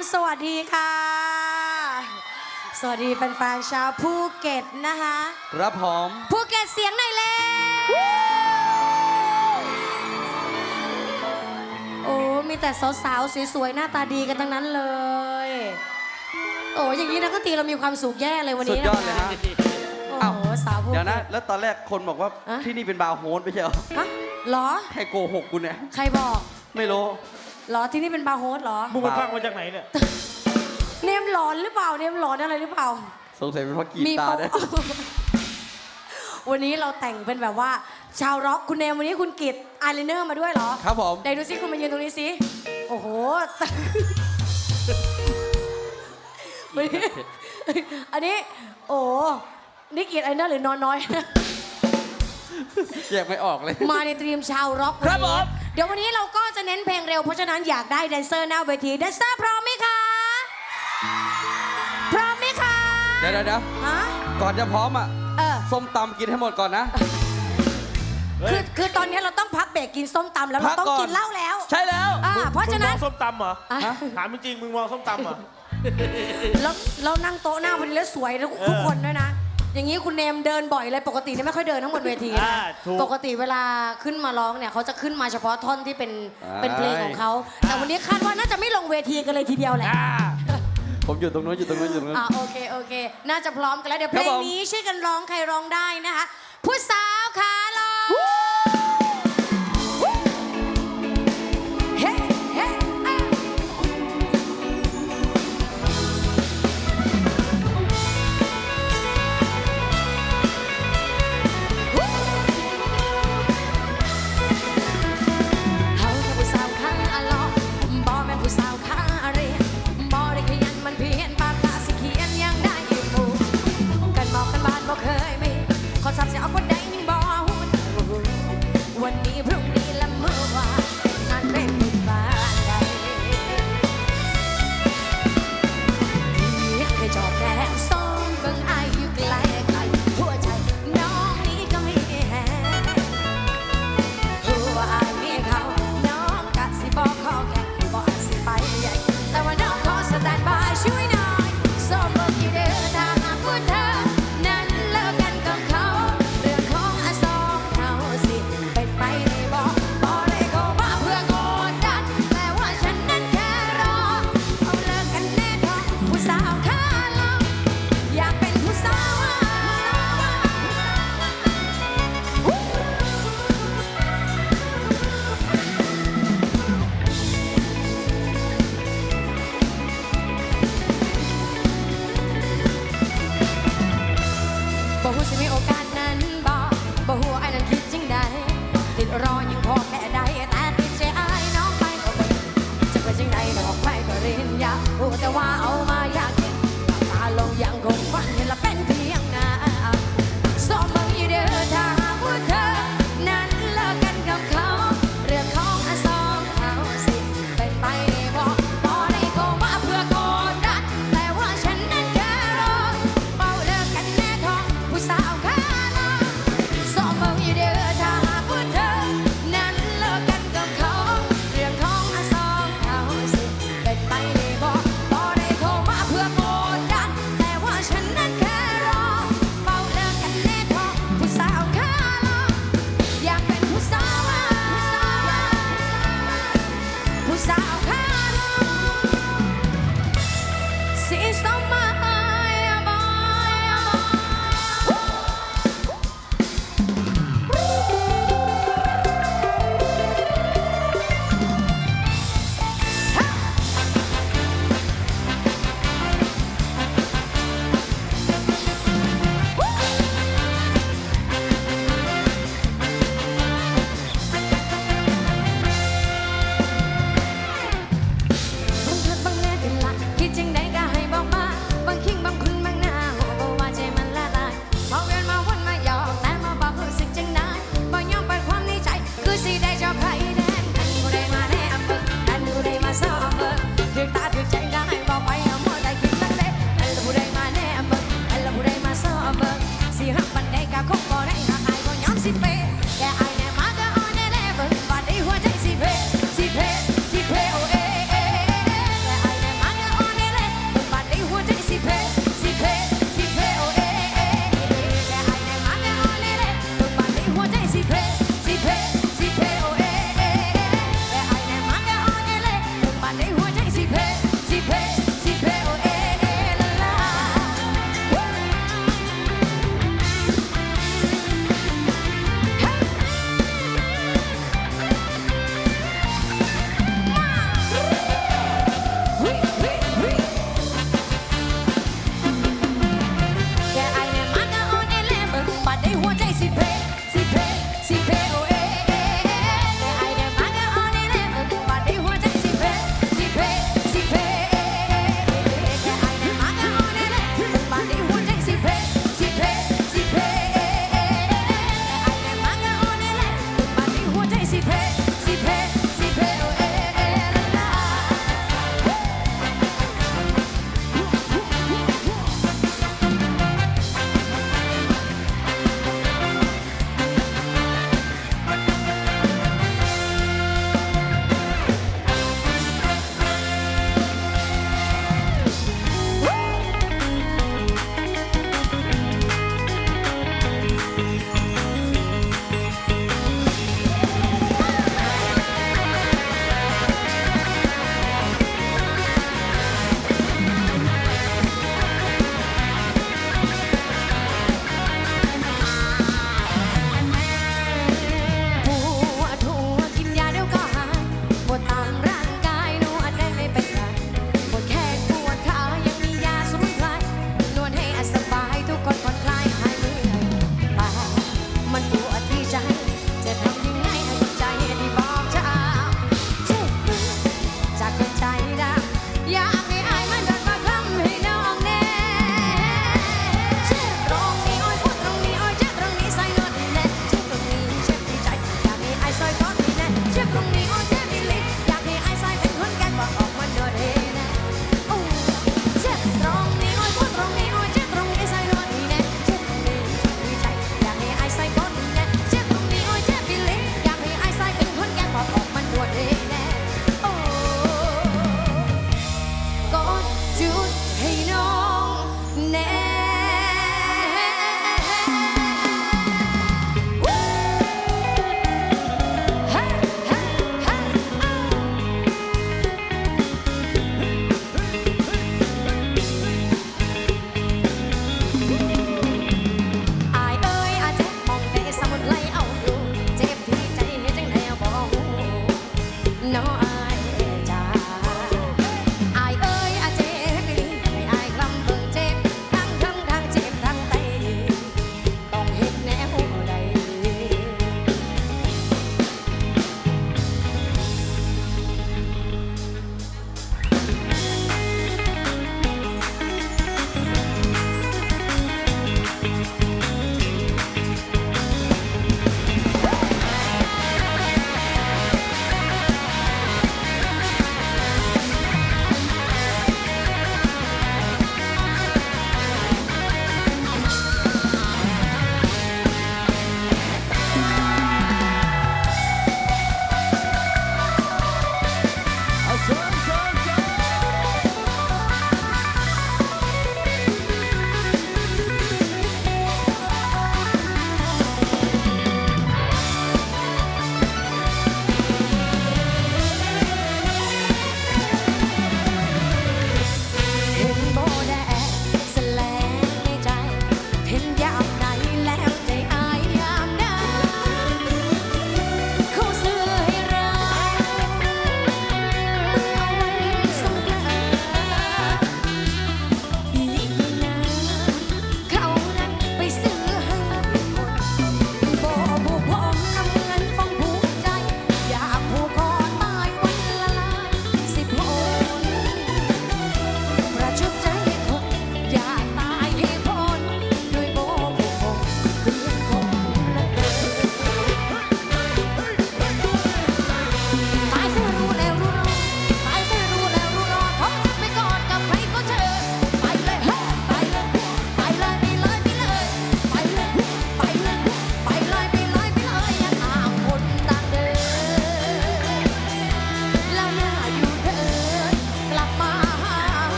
ำสวัสดีค่ะ สวัสดีแฟนๆชาวภูเก็ตนะคะรับหอมภูเก็ตเสียงหน่อยเลยโอ้มีแต่สาวๆสวยๆหน้าตาดีกันทั้งนั้นเลย โอ้อย่างนี้นะก็ตีเรามีความสุขแย่เลยวันสุดนี้ยอดเลยฮะ โอ้อ้าว โหสาวภูเดี๋ยวเก็นะตแล้วตอนแรกคนบอกว่าอะ ที่นี่เป็นบาร์โฮสไม่ใช่เหรอ ฮะเหรอ ใครโกหกกูเนี่ย ใครบอก ไม่รู้ เหรอที่นี่เป็นบาร์โฮสเหรอ มึงไปฟังมาจากไหนเนี่ย เนมหลอนหรือเปล่า เนมหลอนอะไรหรือเปล่า สงสัยเป็นเพราะกรีดมีตาโป๊ะด้วยวันนี้เราแต่งเป็นแบบว่า ชาวร็อกคุณเนมวันนี้คุณกิตอายไลเนอร์มาด้วยเหรอครับผม ไหนดูซิคุณมายืนตรงนี้สิโอ้โห วันนี้อันนี้ โอ้นี่กิตอายไลเนอร์หรือนอนน้อย แยกไม่ออกเลย มาในตรีมชาวร็อกครับวันนี้ผม เดี๋ยววันนี้เราก็จะเน้นเพลงเร็วเพราะฉะนั้นอยากได้แดนเซอร์หน้าเวทีแดนเซอร์พร้อมไหมคะ พร้อมไหมคะเดี๋ยวเดี๋ยวเดี๋ยวฮะก่อนจะพร้อมอะเออ ส้มตำกินให้หมดก่อนนะ คือคือตอนนี้เราต้องพักเบรกกินส้มตำแล้วเราพักต้องก่อน กินเหล้าแล้วใช่แล้วอ่าเพราะฉะมึงมนั้อน งส้มตำเหรออะ ฮะถามจริงๆมึงมองส้มตำเหรอเราเรานั่งโต๊ะหน้าพอดีแล้วสวยทุกเออทุกคนด้วยนะ อย่างนี้คุณเนมเดินบ่อยเลยปกติเนี่ยไม่ค่อยเดินทั้งหมดเวทีนะอ่าถูกปกติเวลาขึ้นมาร้องเนี่ยเขาจะขึ้นมาเฉพาะท่อนที่เป็นอ่า เป็นเพลงของเขาแต่วันนี้คาดว่าน่าจะไม่ลงเวทีกันเลยทีเดียวแหละอ่า ผมอยู่ตรงนู้นอยู่ตรงนู้นอยู่ตรงนู้น อ่าโอเคโอเค น่าจะพร้อมกันแล้วเดี๋ยวคเพรัลบงผม นี้ช่วยกันร้องใครร้องได้นะคะผู้สาวขาลอง ขอสั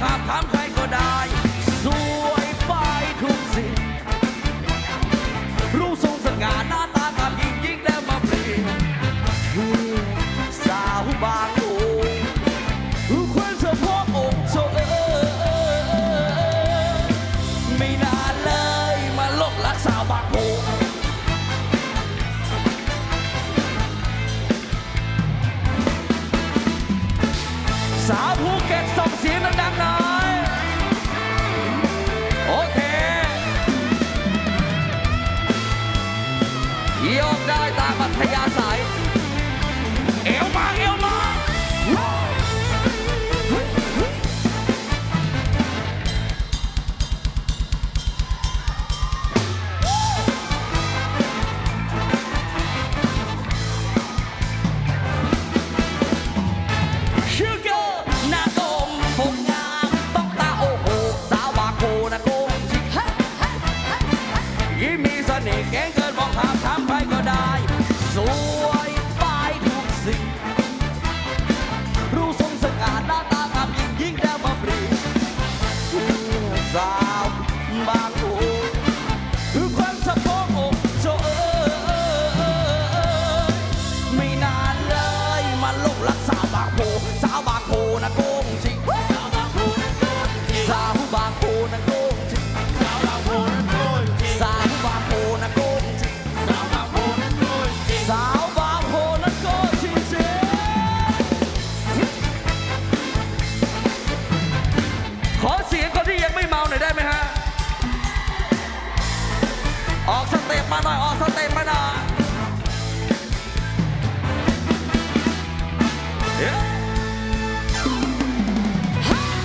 ถามถามใครก็ได้ สวยไปทุกสิ่งรูปทรงสง่าหน้าตากับยิ่งยิ่งแล้วมาเปลี่ยนสาวบางโอ้รู้ควรเธอพบอกเธอเออไม่นาเลยมาลบลักสาวบางโอ้สาวภูเก็ตส่ง